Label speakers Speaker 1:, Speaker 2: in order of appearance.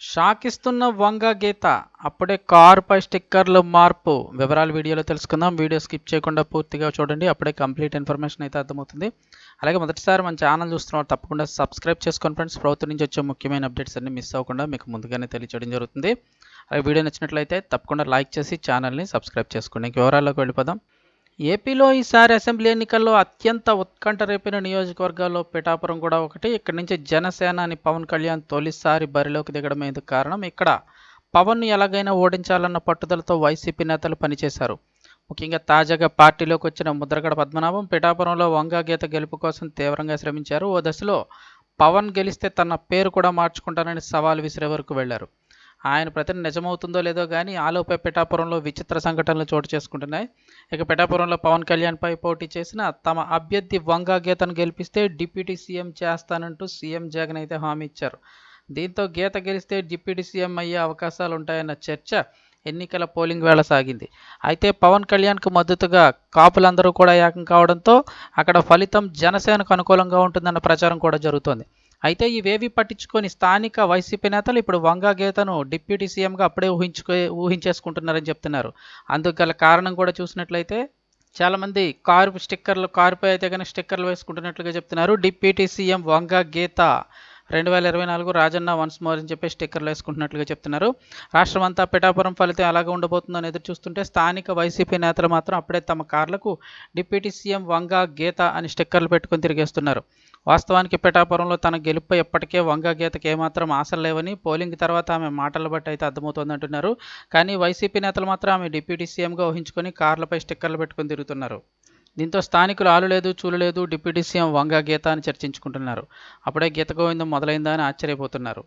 Speaker 1: Shock ఇస్తున్న వంగ గీత. అప్పుడే కారుపై స్టిక్కర్లు మార్పు. వివరాలు వీడియోలో తెలుసుకుందాం. వీడియో స్కిప్ చేయకుండా పూర్తిగా చూడండి. అప్పుడే కంప్లీట్ ఇన్ఫర్మేషన్ అయితే అర్థమవుతుంది. అలాగే మొదటిసారి మన ఛానల్ చూస్తున్నారు తప్పకుండా సబ్స్క్రైబ్ చేసుకోండి ఫ్రెండ్స్. ప్రభుత్వం నుంచి వచ్చే ముఖ్యమైన అప్డేట్స్ అన్ని మిస్ అవ్వకుండా మీకు ముందుగానే తెలియచేయడం జరుగుతుంది. అలాగే వీడియో నచ్చినట్లయితే తప్పకుండా లైక్ చేసి ఛానల్ని సబ్స్క్రైబ్ చేసుకోండి. ఇంక వివరాల్లోకి వెళ్ళిపోదాం. ఏపీలో ఈసారి అసెంబ్లీ ఎన్నికల్లో అత్యంత ఉత్కంఠ రేపిన నియోజకవర్గాల్లో పిఠాపురం కూడా ఒకటి. ఇక్కడి నుంచి జనసేనాని పవన్ కళ్యాణ్ తొలిసారి బరిలోకి దిగడం ఎందుకు కారణం? ఇక్కడ పవన్ను ఎలాగైనా ఓడించాలన్న పట్టుదలతో వైసీపీ నేతలు పనిచేశారు. ముఖ్యంగా తాజాగా పార్టీలోకి వచ్చిన ముద్రగడ పద్మనాభం పిఠాపురంలో వంగా గీత గెలుపు కోసం తీవ్రంగా శ్రమించారు. ఓ దశలో పవన్ గెలిస్తే తన పేరు కూడా మార్చుకుంటానని సవాల్ విసిరే వరకు వెళ్ళారు. ఆయన ప్రతిని నిజమవుతుందో లేదో కానీ ఆలోపే పిఠాపురంలో విచిత్ర సంఘటనలు చోటు చేసుకుంటున్నాయి. ఇక పిఠాపురంలో పవన్ కళ్యాణ్పై పోటీ చేసిన తమ అభ్యర్థి వంగా గీతను గెలిపిస్తే డిప్యూటీ సీఎం చేస్తానంటూ సీఎం జగన్ అయితే హామీ ఇచ్చారు. దీంతో గీత గెలిస్తే డిప్యూటీ సీఎం అయ్యే అవకాశాలు ఉంటాయన్న చర్చ ఎన్నికల పోలింగ్ వేళ సాగింది. అయితే పవన్ కళ్యాణ్కు మద్దతుగా కాపులందరూ కూడా ఏకం కావడంతో అక్కడ ఫలితం జనసేనకు అనుకూలంగా ఉంటుందన్న ప్రచారం కూడా జరుగుతోంది. అయితే ఇవేవి పట్టించుకొని స్థానిక వైసీపీ నేతలు ఇప్పుడు వంగా గీతను డిప్యూటీ సీఎంగా అప్పుడే ఊహించుకో ఊహించేసుకుంటున్నారని చెప్తున్నారు. అందుకు గల కారణం కూడా చూసినట్లయితే చాలామంది కారు స్టిక్కర్లు కారుపై అయితే కనుక స్టిక్కర్లు వేసుకుంటున్నట్లుగా చెప్తున్నారు. డిప్యూటీ సీఎం వంగా గీత రెండు వేల ఇరవై నాలుగు రాజన్న వన్స్ మోర్ అని చెప్పి స్టిక్కర్లు వేసుకుంటున్నట్లుగా చెప్తున్నారు. రాష్ట్రం అంతా పిఠాపురం ఫలితం ఎలాగ ఉండబోతుందని ఎదురు చూస్తుంటే స్థానిక వైసీపీ నేతలు మాత్రం అప్పుడే తమ కార్లకు డిప్యూటీ సీఎం వంగా గీత అని స్టిక్కర్లు పెట్టుకుని తిరిగేస్తున్నారు. వాస్తవానికి పిఠాపురంలో తన గెలుపు ఎప్పటికే వంగా గీతకి ఏమాత్రం ఆశలు లేవని పోలింగ్ తర్వాత ఆమె మాటల బట్టి అయితే అర్థమవుతోంది అంటున్నారు. కానీ వైసీపీ నేతలు మాత్రం ఆమె డిప్యూటీ సీఎంగా ఊహించుకొని కార్లపై స్టిక్కర్లు పెట్టుకొని తిరుగుతున్నారు. దీంతో స్థానికులు ఆలు లేదు చూలు లేదు డిప్యూటీ సీఎం వంగ గీత అని చర్చించుకుంటున్నారు. అప్పుడే గీత గోవిందం మొదలైందా అని ఆశ్చర్యపోతున్నారు.